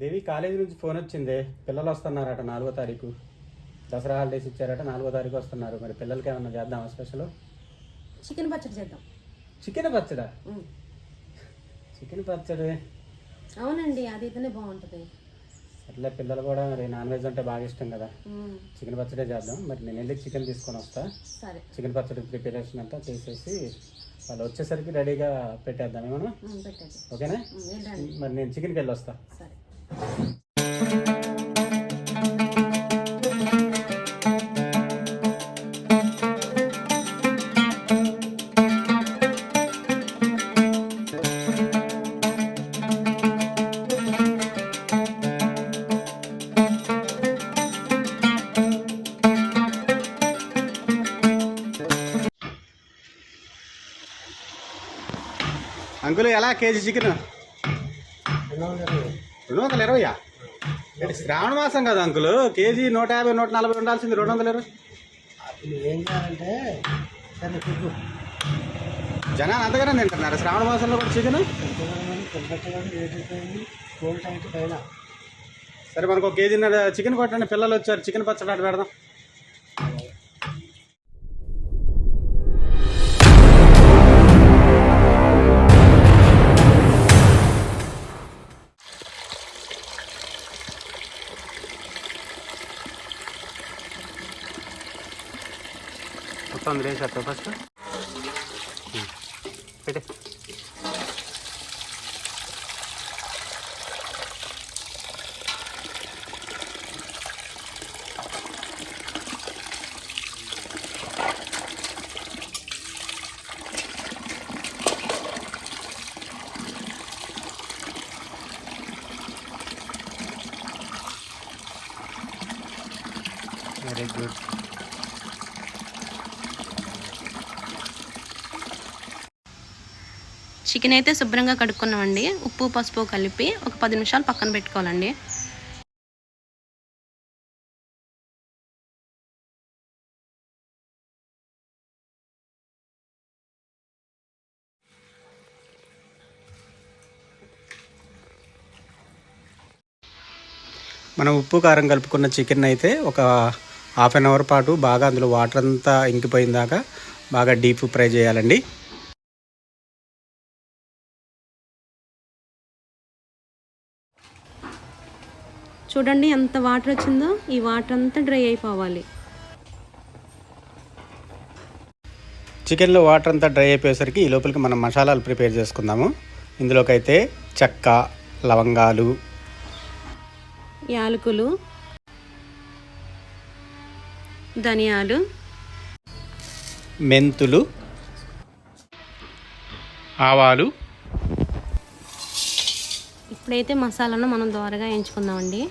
దేవి college నుంచి phone వచ్చింది. పిల్లలు వస్తున్నారట నాలుగో తారీఖు. దసరా హాలిడేస్ ఇచ్చారట నాలుగో తారీఖు వస్తున్నారు. మరి పిల్లలకి ఏమన్నా చేద్దామా స్పెషల్ చికెన్ పచ్చడి చేద్దాం. చికెన్ పచ్చడా. చికెన్ పచ్చడి? అవునండి అది అయితేనే బాగుంటుంది. అట్లా పిల్లలు కూడా మరి నాన్ వెజ్ అంటే బాగా ఇష్టం కదా. చికెన్ పచ్చడే చేద్దాం. మరి నేను వెళ్ళి చికెన్ తీసుకొని వస్తా. సరే. చికెన్ పచ్చడి ప్రిపరేషన్ అంతా చేసేసి వాళ్ళు వచ్చేసరికి రెడీగా పెట్టేద్దాం. ఏమన్నా? ఓకేనా? మరి నేను చికెన్కి వెళ్ళి వస్తా సరే. అంకుల్ ఎలా కేజీ చికెన్ రెండు వందల ఇరవయా ఏంటి శ్రావణ మాసం కదా అంకుల్? కేజీ నూట యాభై నూట నలభై ఉండాల్సింది రెండు వందల ఇరవై? అప్పుడు ఏం చేయాలంటే సరే చెప్పు జనాలు అంతగానే తింటున్నారు? శ్రావణ మాసంలో కూడా చికెన్? పెట్టుకోవడం కొనుక్కోవడం ఏదైపోయింది కోల్డ్ టైట్ పైన. సరే మనకు ఒక కేజీ చికెన్ కొట్టండి. పిల్లలు వచ్చారు చికెన్ పచ్చడి అటు పెడదాం. మొత్తం వేసేస్తా ఫస్ట్ పెట్టే వెరీ గుడ్ చికెన్ అయితే శుభ్రంగా కడుక్కున్నామండి. ఉప్పు పసుపు కలిపి ఒక పది నిమిషాలు పక్కన పెట్టుకోవాలండి. మనం ఉప్పు కారం కలుపుకున్న చికెన్ అయితే ఒక హాఫ్ అన్ అవర్ పాటు బాగా అందులో వాటర్ అంతా ఇంకిపోయిన దాకా బాగా డీప్ ఫ్రై చేయాలండి. చూడండి ఎంత వాటర్ వచ్చిందో. ఈ వాటర్ అంతా డ్రై అయిపోవాలి. చికెన్లో వాటర్ అంతా డ్రై అయిపోయేసరికి ఈ లోపలికి మనం మసాలాలు ప్రిపేర్ చేసుకుందాము. ఇందులోకైతే చెక్క లవంగాలు యాలకులు ధనియాలు మెంతులు ఆవాలు. ఇప్పుడైతే మసాలాను మనం దోరగా ఎంచుకుందామండి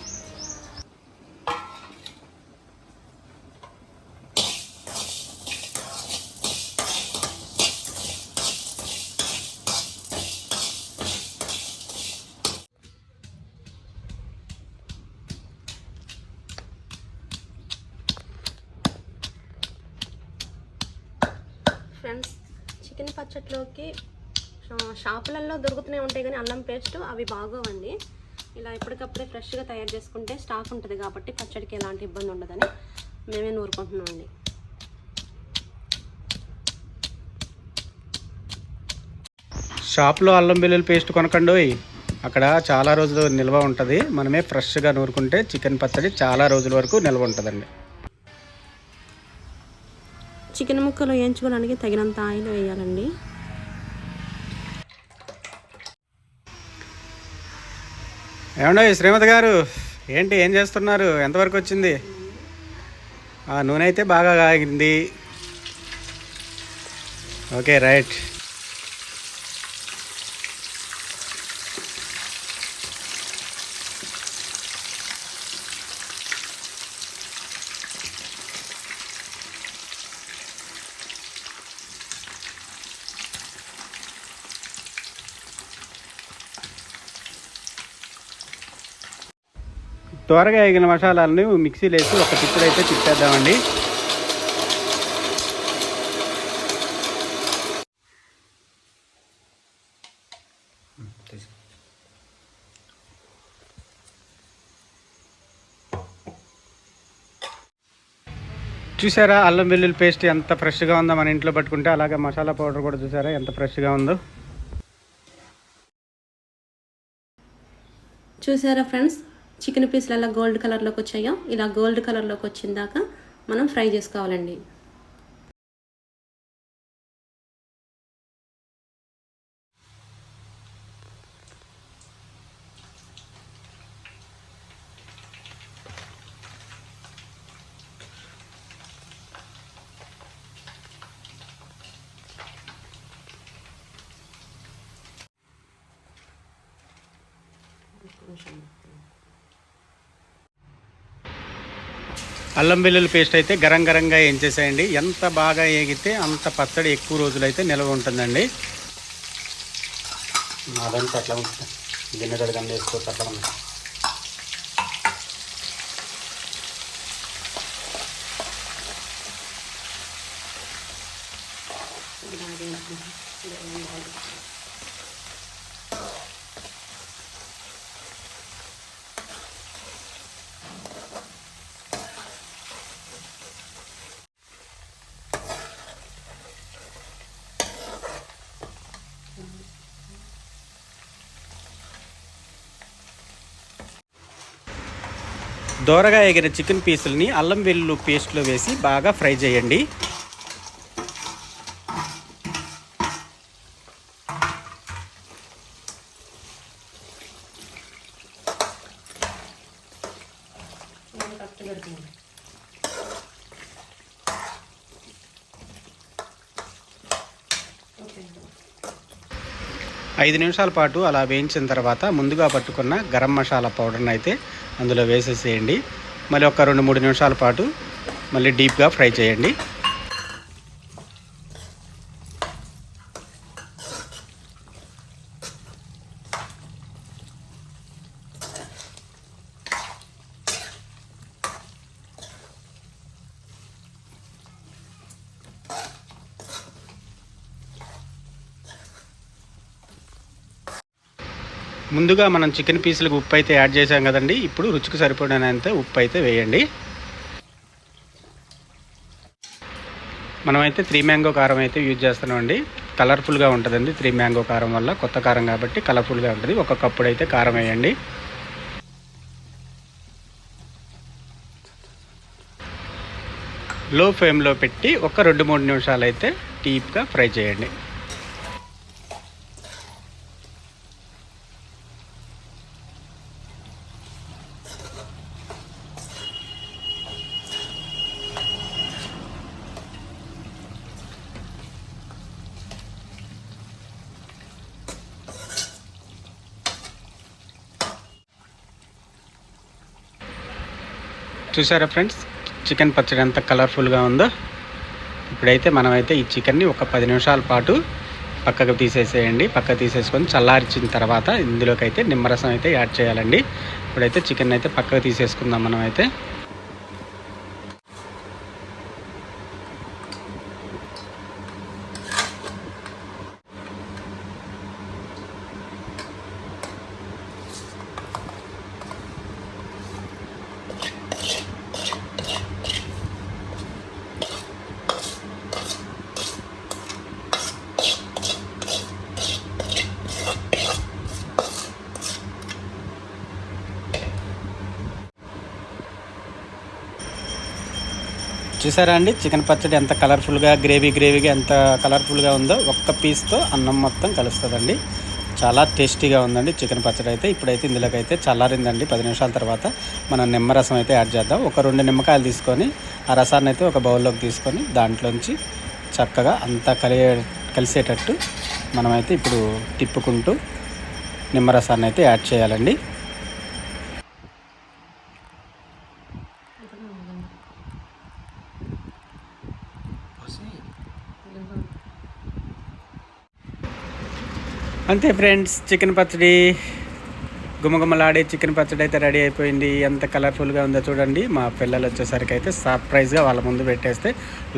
ఫ్రెండ్స్ చికెన్ పచ్చట్లోకి షాపులలో దొరుకుతూనే ఉంటాయి కానీ అల్లం పేస్ట్ అవి బాగోవండి. ఇలా ఎప్పటికప్పుడే ఫ్రెష్గా తయారు చేసుకుంటే స్టాక్ ఉంటుంది కాబట్టి పచ్చడికి ఎలాంటి ఇబ్బంది ఉండదని మేమే నూరుకుంటున్నామండి. షాప్లో అల్లం వెల్లుల్లి పేస్ట్ కొనకండి అక్కడ చాలా రోజులు నిల్వ ఉంటుంది. మనమే ఫ్రెష్గా నూరుకుంటే చికెన్ పచ్చడి చాలా రోజుల వరకు నిల్వ ఉంటుందండి. చికెన్ ముక్కలు వేయించుకోవడానికి తగినంత ఆయిల్ వేయాలండి. ఏమండో శ్రీమతి గారు ఏంటి ఏం చేస్తున్నారు? ఎంతవరకు వచ్చింది? ఆ, నూనె అయితే బాగా కాగింది. Okay right. త్వరగా ఎగిన మసాలాలని మిక్సీలో వేసి ఒక పిక్చర్ అయితే తిప్పేద్దామండి. చూసారా అల్లం వెల్లుల్లి పేస్ట్ ఎంత ఫ్రెష్గా ఉందో మన ఇంట్లో పట్టుకుంటే అలాగే మసాలా పౌడర్ కూడా చూసారా ఎంత ఫ్రెష్గా ఉందో. చూసారా ఫ్రెండ్స్? చికెన్ పీసులు ఎలా గోల్డ్ కలర్లోకి వచ్చాయో? ఇలా గోల్డ్ కలర్లోకి వచ్చిన దాకా మనం ఫ్రై చేసుకోవాలండి. అల్లం వెల్లుల్లి పేస్ట్ అయితే గరం గరంగా ఏం చేసేయండి ఎంత బాగా ఏగితే అంత పచ్చడి ఎక్కువ రోజులు అయితే నిల్వ ఉంటుందండి. అదంతా అట్లా ఉంటుంది గిన్నె కడగండి వేసుకోవచ్చు అట్లా ఉంది దోరగా ఎగిన చికెన్ పీసుల్ని అల్లం వెల్లుల్లి పేస్ట్లో వేసి బాగా ఫ్రై చేయండి. ఐదు నిమిషాల పాటు అలా వేయించిన తర్వాత ముందుగా పట్టుకున్న గరం మసాలా పౌడర్ని అయితే అందులో వేసేసేయండి. మళ్ళీ ఒక రెండు మూడు నిమిషాల పాటు మళ్ళీ డీప్గా ఫ్రై చేయండి. ముందుగా మనం చికెన్ పీసులకు ఉప్పు అయితే యాడ్ చేసాం కదండి. ఇప్పుడు రుచికి సరిపడినంత ఉప్పు అయితే వేయండి. మనమైతే త్రీ మ్యాంగో కారం అయితే యూజ్ చేస్తున్నామండి కలర్ఫుల్గా ఉంటుందండి త్రీ మ్యాంగో కారం వల్ల. కొత్త కారం కాబట్టి కలర్ఫుల్గా ఉంటుంది. ఒక కప్పుడు అయితే కారం వేయండి. లో ఫ్లేమ్లో పెట్టి ఒక రెండు మూడు నిమిషాలు అయితే డీప్గా ఫ్రై చేయండి. చూసారా ఫ్రెండ్స్? చికెన్ పచ్చడి ఎంత కలర్ఫుల్గా ఉందో. ఇప్పుడైతే మనమైతే ఈ చికెన్ని ఒక పది నిమిషాల పాటు పక్కకు తీసేసేయండి. పక్క తీసేసుకొని చల్లార్చిన తర్వాత ఇందులోకి అయితే నిమ్మరసం అయితే యాడ్ చేయాలండి. ఇప్పుడైతే చికెన్ అయితే పక్కకు తీసేసుకుందాం మనమైతే. చూసారా అండి? చికెన్ పచ్చడి ఎంత కలర్ఫుల్గా గ్రేవీ గ్రేవీగా ఎంత కలర్ఫుల్గా ఉందో ఒక్క పీస్తో అన్నం మొత్తం కలుస్తుందండి. చాలా టేస్టీగా ఉందండి చికెన్ పచ్చడి అయితే. ఇప్పుడైతే ఇందులోకి అయితే చల్లారిందండి. పది నిమిషాల తర్వాత మనం నిమ్మరసం అయితే యాడ్ చేద్దాం. ఒక రెండు నిమ్మకాయలు తీసుకొని ఆ రసాన్ని అయితే ఒక బౌల్లోకి తీసుకొని దాంట్లోంచి చక్కగా అంతా కలిగే కలిసేటట్టు మనమైతే ఇప్పుడు తిప్పుకుంటూ నిమ్మరసాన్ని అయితే యాడ్ చేయాలండి. అంతే ఫ్రెండ్స్ చికెన్ పచ్చడి. గుమగుమలాడే చికెన్ పచ్చడి అయితే రెడీ అయిపోయింది. ఎంత కలర్ఫుల్గా ఉందో చూడండి. మా పిల్లలు వచ్చేసరికి అయితే సర్ప్రైజ్గా వాళ్ళ ముందు పెట్టేస్తే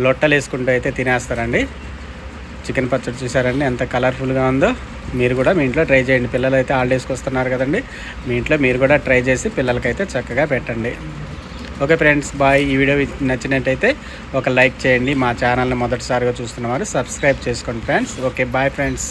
లొట్టలు వేసుకుంటూ అయితే తినేస్తారండి. చికెన్ పచ్చడి చూసారండి ఎంత కలర్ఫుల్గా ఉందో. మీరు కూడా మీ ఇంట్లో ట్రై చేయండి. పిల్లలు అయితే హాలిడేస్కి వస్తున్నారు కదండి. మీ ఇంట్లో మీరు కూడా ట్రై చేసి పిల్లలకైతే చక్కగా పెట్టండి. Okay friends bye. ఈ వీడియో నచ్చినట్టయితే ఒక లైక్ చేయండి. మా ఛానల్ని మొదటిసారిగా చూస్తున్నవారు సబ్స్క్రైబ్ చేసుకోండి ఫ్రెండ్స్. Okay bye friends.